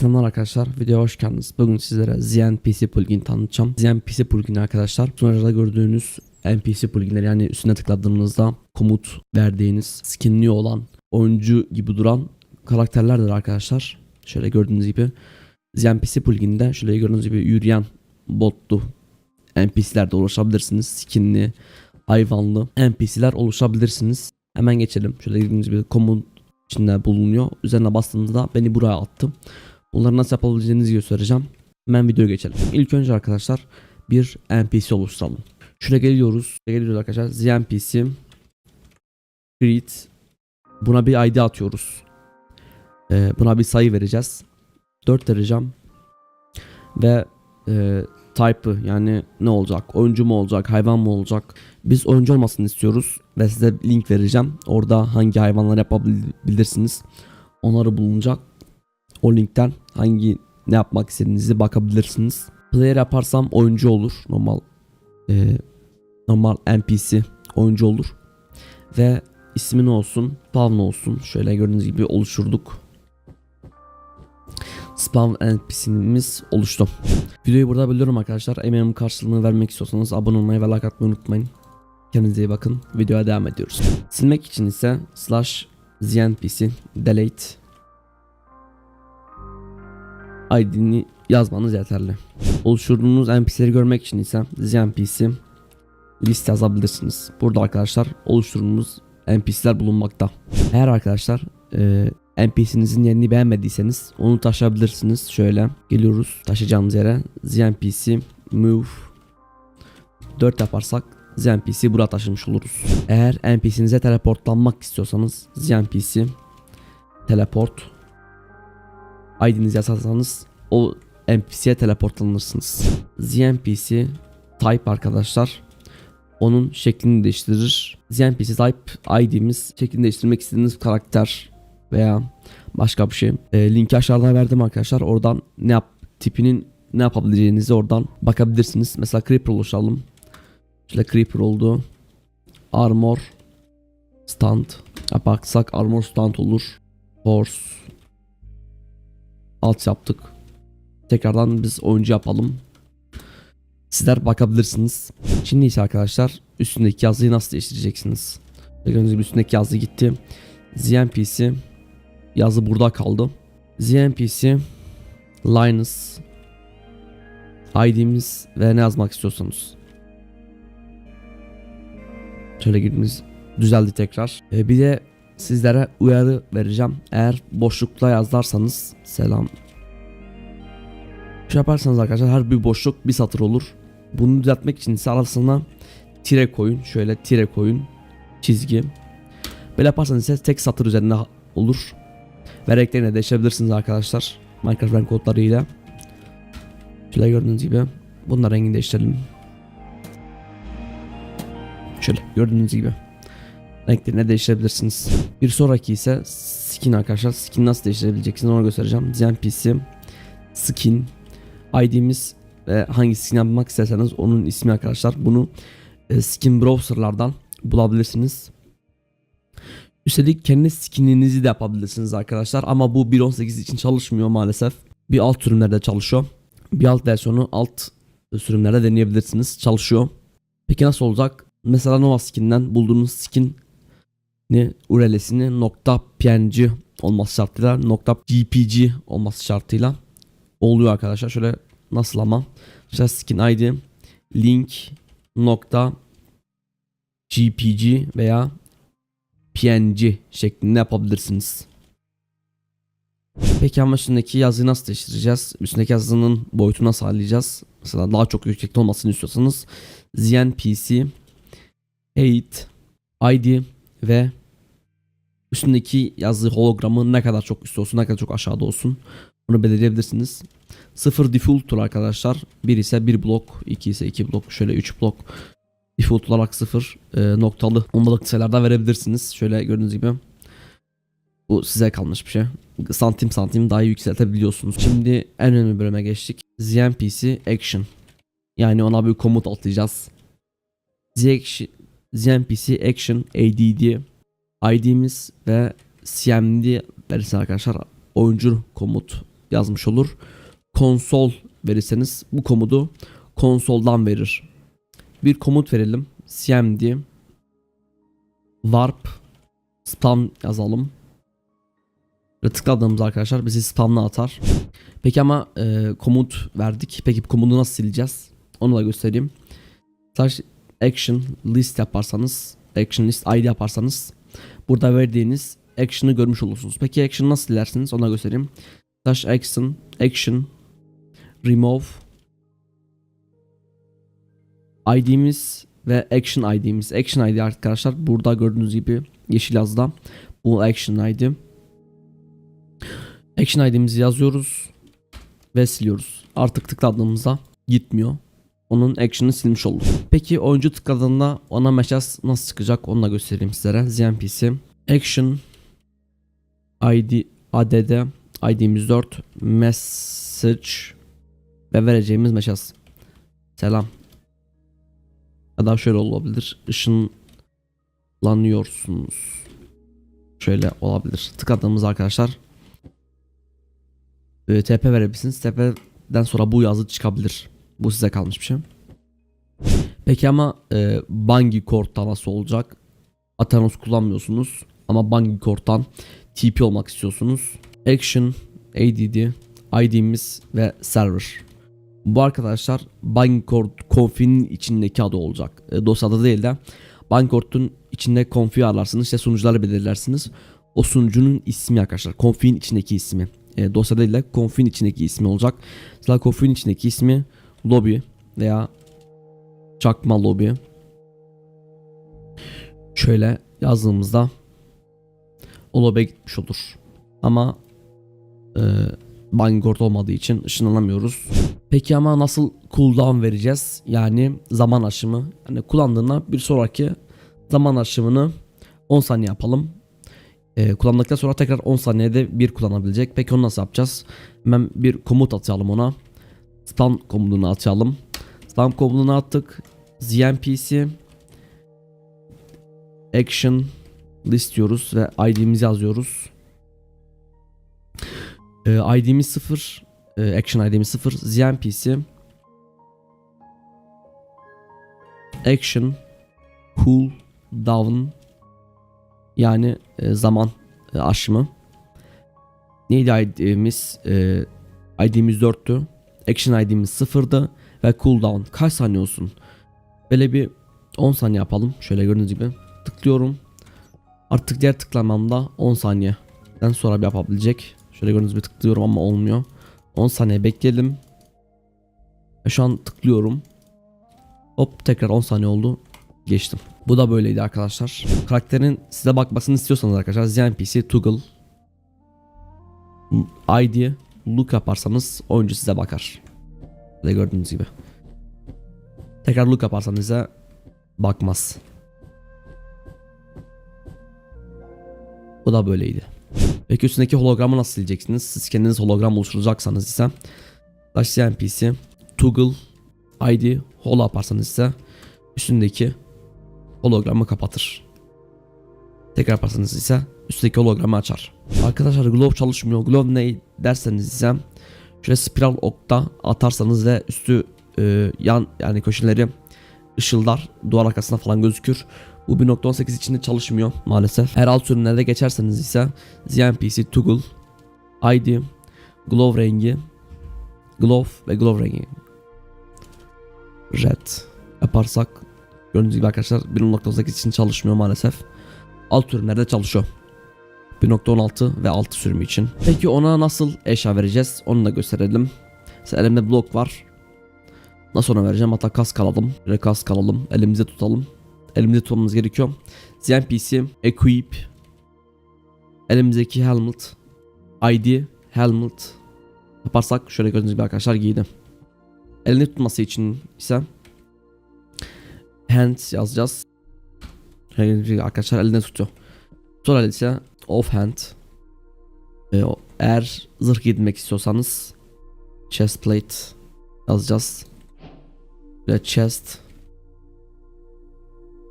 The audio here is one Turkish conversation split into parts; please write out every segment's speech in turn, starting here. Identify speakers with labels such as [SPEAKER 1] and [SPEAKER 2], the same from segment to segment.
[SPEAKER 1] Selamlar arkadaşlar, videoya hoş geldiniz. Bugün sizlere ZNPC plugin tanıtacağım. ZNPC plugin arkadaşlar, sunucuda gördüğünüz NPC pluginler yani üstüne tıkladığınızda komut verdiğiniz, skinli olan, oyuncu gibi duran karakterlerdir arkadaşlar. Şöyle gördüğünüz gibi ZNPC plugininde şöyle gördüğünüz gibi yürüyen botlu NPC'lerde ulaşabilirsiniz. Skinli, hayvanlı NPC'ler oluşabilirsiniz. Hemen geçelim. Şöyle gördüğünüz gibi komut içinde bulunuyor. Üzerine bastığınızda beni buraya attı. Bunları nasıl yapabileceğinizi göstereceğim. Hemen videoya geçelim. İlk önce arkadaşlar bir NPC oluşturalım. Şuraya geliyoruz. Şuraya geliyoruz arkadaşlar. Z NPC create buna bir ID atıyoruz. Ee, buna bir sayı vereceğiz. 4 vereceğim. Ve e, type'ı yani ne olacak? Oyuncu mu olacak? Hayvan mı olacak? Biz oyuncu olmasını istiyoruz ve size link vereceğim. Orada hangi hayvanlar yapabilirsiniz. Onları bulunacak. O linkten hangi ne yapmak istediğinizi bakabilirsiniz. Player yaparsam oyuncu olur. Normal e, normal NPC oyuncu olur. Ve ismi ne olsun? Spawn olsun. Şöyle gördüğünüz gibi oluşturduk. Spawn NPC'miz oluştu. Videoyu burada bölüyorum arkadaşlar. Emeğimin karşılığını vermek istiyorsanız abone olmayı ve like atmayı unutmayın. Kendinize iyi bakın. Videoya devam ediyoruz. Silmek için ise slash znpc delete ID'ni yazmanız yeterli. Oluşturduğunuz NPC'leri görmek için ise znpc list yazabilirsiniz. Burada arkadaşlar oluşturduğumuz NPC'ler bulunmakta. Eğer arkadaşlar e, NPC'nizin yerini beğenmediyseniz onu taşıyabilirsiniz. Şöyle geliyoruz taşıyacağımız yere znpc move 4 yaparsak znpc buraya taşımış oluruz. Eğer NPC'nize teleportlanmak istiyorsanız znpc teleport ID'nizi yazarsanız o NPC'ye teleportlanırsınız. ZNPC type arkadaşlar onun şeklini değiştirir. ZNPC type ID'miz şeklini değiştirmek istediğiniz karakter veya başka bir şey. E, linki aşağıda verdim arkadaşlar. Oradan ne yap tipinin ne yapabileceğinizi oradan bakabilirsiniz. Mesela Creeper oluşturalım. Şöyle Creeper oldu. Armor stand yaparsak armor stand olur. Horse alt yaptık. Tekrardan biz oyuncu yapalım. Sizler bakabilirsiniz. Şimdi ise arkadaşlar üstündeki yazıyı nasıl değiştireceksiniz? Gördüğünüz gibi üstündeki yazı gitti. ZNPC yazı burada kaldı. ZNPC Linus ID'miz ve ne yazmak istiyorsanız. Şöyle girdiğimiz düzeldi tekrar. Ee, bir de sizlere uyarı vereceğim. Eğer boşlukta yazarsanız selam. Şey yaparsanız arkadaşlar her bir boşluk bir satır olur. Bunu düzeltmek için ise arasına tire koyun. Şöyle tire koyun. Çizgi. Böyle yaparsanız ise tek satır üzerinde olur. Ve renklerini değiştirebilirsiniz arkadaşlar. Minecraft renk kodlarıyla. Şöyle gördüğünüz gibi. Bunlar rengini değiştirelim. Şöyle gördüğünüz gibi renklerini değiştirebilirsiniz. Bir sonraki ise skin arkadaşlar. Skin nasıl değiştirebileceksiniz onu göstereceğim. ZNPC skin ID'miz ve hangi skin yapmak isterseniz onun ismi arkadaşlar. Bunu e, skin browserlardan bulabilirsiniz. Üstelik kendi skininizi de yapabilirsiniz arkadaşlar. Ama bu 1.18 için çalışmıyor maalesef. Bir alt sürümlerde çalışıyor. Bir alt versiyonu alt sürümlerde deneyebilirsiniz. Çalışıyor. Peki nasıl olacak? Mesela Nova skin'den bulduğunuz skin URL'sini nokta .png olması şartıyla nokta .gpg olması şartıyla oluyor arkadaşlar. Şöyle nasıl ama? İşte skin ID link nokta gpg veya png şeklinde yapabilirsiniz. Peki ama üstündeki yazıyı nasıl değiştireceğiz? Üstündeki yazının boyutunu nasıl ayarlayacağız? Mesela daha çok yüksekte olmasını istiyorsanız znpc 8 id ve üstündeki yazı hologramı ne kadar çok üstte olsun ne kadar çok aşağıda olsun bunu belirleyebilirsiniz. 0 default'tur arkadaşlar. 1 ise 1 blok, 2 ise 2 blok, şöyle 3 blok. Default olarak 0 e, noktalı ondalık sayılardan verebilirsiniz. Şöyle gördüğünüz gibi. Bu size kalmış bir şey. Santim santim daha yükseltebiliyorsunuz. Şimdi en önemli bölüme geçtik. ZNPC Action. Yani ona bir komut atlayacağız. ZNPC Action ADD ID'miz ve CMD verirse arkadaşlar oyuncu komut yazmış olur. Konsol verirseniz bu komutu konsoldan verir. Bir komut verelim. cmd warp spam yazalım. Ve tıkladığımız arkadaşlar bizi spamla atar. Peki ama e, komut verdik. Peki bu komutu nasıl sileceğiz? Onu da göstereyim. Slash action list yaparsanız action list id yaparsanız burada verdiğiniz action'ı görmüş olursunuz. Peki action nasıl silersiniz? Ona göstereyim. Slash action action remove ID'miz ve action ID'miz. Action ID arkadaşlar burada gördüğünüz gibi yeşil yazda bu action ID. Action ID'mizi yazıyoruz ve siliyoruz. Artık tıkladığımızda gitmiyor. Onun action'ını silmiş olduk. Peki oyuncu tıkladığında ona mesaj nasıl çıkacak onu da göstereyim sizlere. ZNPC action ID add ID'miz 4 message ve vereceğimiz mesaj. Selam. Ya da şöyle olabilir. Işınlanıyorsunuz. Şöyle olabilir. Tıkladığımız arkadaşlar e, TP verebilirsiniz. TP'den sonra bu yazı çıkabilir. Bu size kalmış bir şey. Peki ama e, Bangi Core'da nasıl olacak? Athenos kullanmıyorsunuz ama Bangi Core'dan TP olmak istiyorsunuz. Action, ADD, ID'miz ve server. Bu arkadaşlar Bancord Config'in içindeki adı olacak. E, dosyada değil de Bancord'un içinde config ararsınız. İşte sunucuları belirlersiniz. O sunucunun ismi arkadaşlar. Config'in içindeki ismi. E, dosyada değil de config'in içindeki ismi olacak. Mesela config'in içindeki ismi lobby veya çakma lobby. Şöyle yazdığımızda o lobby'e gitmiş olur. Ama e, Bangord olmadığı için ışınlanamıyoruz. Peki ama nasıl cooldown vereceğiz? Yani zaman aşımı. Yani kullandığında bir sonraki zaman aşımını 10 saniye yapalım. Ee, kullandıktan sonra tekrar 10 saniyede bir kullanabilecek. Peki onu nasıl yapacağız? Hemen bir komut atalım ona. Stun komutunu atalım. Stun komutunu attık. ZNPC Action list diyoruz ve ID'mizi yazıyoruz. Ee, ID'miz 0 e, Action ID'miz 0 ZNPC Action Cool Down yani e, zaman e, aşımı neydi ID'miz e, ID'miz 4'tü Action ID'miz 0'dı ve cooldown kaç saniye olsun? Böyle bir 10 saniye yapalım. Şöyle gördüğünüz gibi tıklıyorum. Artık diğer tıklamamda 10 saniyeden sonra bir yapabilecek. Şöyle gördüğünüz gibi tıklıyorum ama olmuyor. 10 saniye bekleyelim. Şu an tıklıyorum. Hop tekrar 10 saniye oldu. Geçtim. Bu da böyleydi arkadaşlar. Karakterin size bakmasını istiyorsanız arkadaşlar ZNPC Toggle ID look yaparsanız oyuncu size bakar. Böyle gördüğünüz gibi. Tekrar look yaparsanız ise bakmaz. Bu da böyleydi. Peki üstündeki hologramı nasıl sileceksiniz? Siz kendiniz hologram oluşturacaksanız ise NPC Toggle ID holo yaparsanız ise üstündeki hologramı kapatır. Tekrar yaparsanız ise üstteki hologramı açar. Arkadaşlar Glove çalışmıyor. Glove ne derseniz ise şöyle spiral okta atarsanız ve üstü e, yan yani köşeleri ışıldar duvar arkasında falan gözükür. Bu 1.18 içinde çalışmıyor maalesef. Her alt sürümlerde geçerseniz ise ZNPC Toggle ID Glove rengi Glove ve Glove rengi Red yaparsak gördüğünüz gibi arkadaşlar 1.18 için çalışmıyor maalesef. Alt sürümlerde çalışıyor. 1.16 ve 6 sürümü için. Peki ona nasıl eşya vereceğiz? Onu da gösterelim. Mesela elimde blok var. Nasıl ona vereceğim? Hatta kask alalım. Kask alalım. Elimizde tutalım. Elimizde tutmamız gerekiyor. ZNPC, Equip, elimizdeki helmet, ID, helmet yaparsak şöyle gördüğünüz gibi arkadaşlar giydim. Elini tutması için ise hands yazacağız. Arkadaşlar elinde tutuyor. Sonra ise offhand. Ee, eğer zırh giydirmek istiyorsanız chest plate yazacağız. Ve chest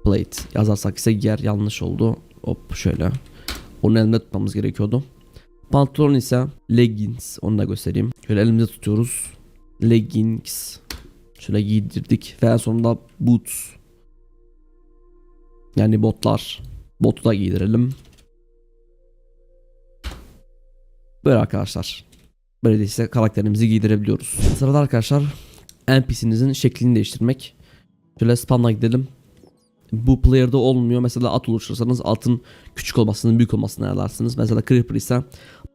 [SPEAKER 1] plate yazarsak ise yer yanlış oldu. Hop şöyle. Onu elinde tutmamız gerekiyordu. Pantolon ise leggings. Onu da göstereyim. Şöyle elimizde tutuyoruz. Leggings. Şöyle giydirdik. Ve en sonunda boots. Yani botlar. Botu da giydirelim. Böyle arkadaşlar. Böylelikle karakterimizi giydirebiliyoruz. Sırada arkadaşlar NPC'nizin şeklini değiştirmek. Şöyle spawn'a gidelim. Bu player'da olmuyor. Mesela at oluşturursanız atın küçük olmasını, büyük olmasını ayarlarsınız. Mesela creeper ise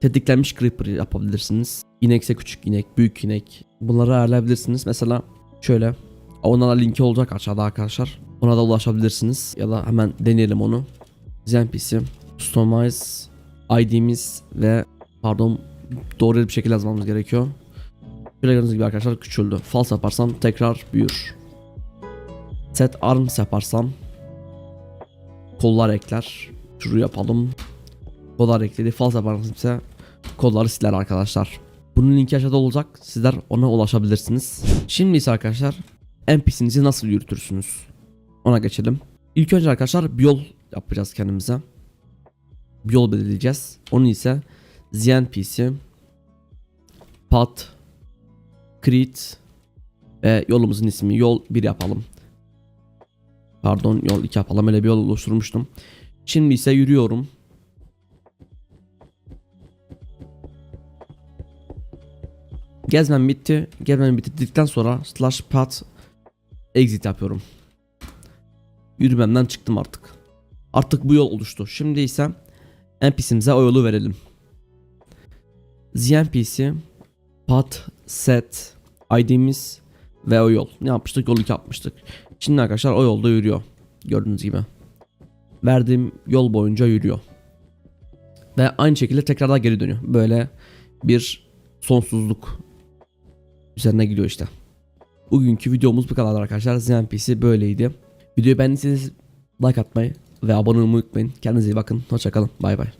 [SPEAKER 1] tetiklenmiş creeper yapabilirsiniz. İnek ise küçük inek, büyük inek. Bunları ayarlayabilirsiniz. Mesela şöyle. Ona da linki olacak aşağıda arkadaşlar. Ona da ulaşabilirsiniz. Ya da hemen deneyelim onu. ZNPC, Customize, ID'miz ve pardon doğru bir şekilde yazmamız gerekiyor. Şöyle gördüğünüz gibi arkadaşlar küçüldü. False yaparsam tekrar büyür. Set arms yaparsam kollar ekler. Şunu yapalım. Kollar ekledi. False yaparsam ise kolları siler arkadaşlar. Bunun linki aşağıda olacak. Sizler ona ulaşabilirsiniz. Şimdi ise arkadaşlar NPC'nizi nasıl yürütürsünüz? Ona geçelim. İlk önce arkadaşlar bir yol yapacağız kendimize. Bir yol belirleyeceğiz. Onu ise ZNPC Path Create ve yolumuzun ismi yol 1 yapalım. Pardon yol 2 yapalım. Öyle bir yol oluşturmuştum. Şimdi ise yürüyorum. Gezmem bitti. Gezmem bitirdikten sonra slash path exit yapıyorum. Yürümemden çıktım artık. Artık bu yol oluştu. Şimdi ise NPC'mize o yolu verelim. ZNPC path set ID'miz ve o yol. Ne yapmıştık? Yol 2 yapmıştık. Şimdi arkadaşlar o yolda yürüyor. Gördüğünüz gibi. Verdiğim yol boyunca yürüyor. Ve aynı şekilde tekrardan geri dönüyor. Böyle bir sonsuzluk üzerine gidiyor işte. Bugünkü videomuz bu kadar arkadaşlar. ZNPC böyleydi. Videoyu beğendiyseniz like atmayı ve abone olmayı unutmayın. Kendinize iyi bakın. Hoşçakalın. Bay bay.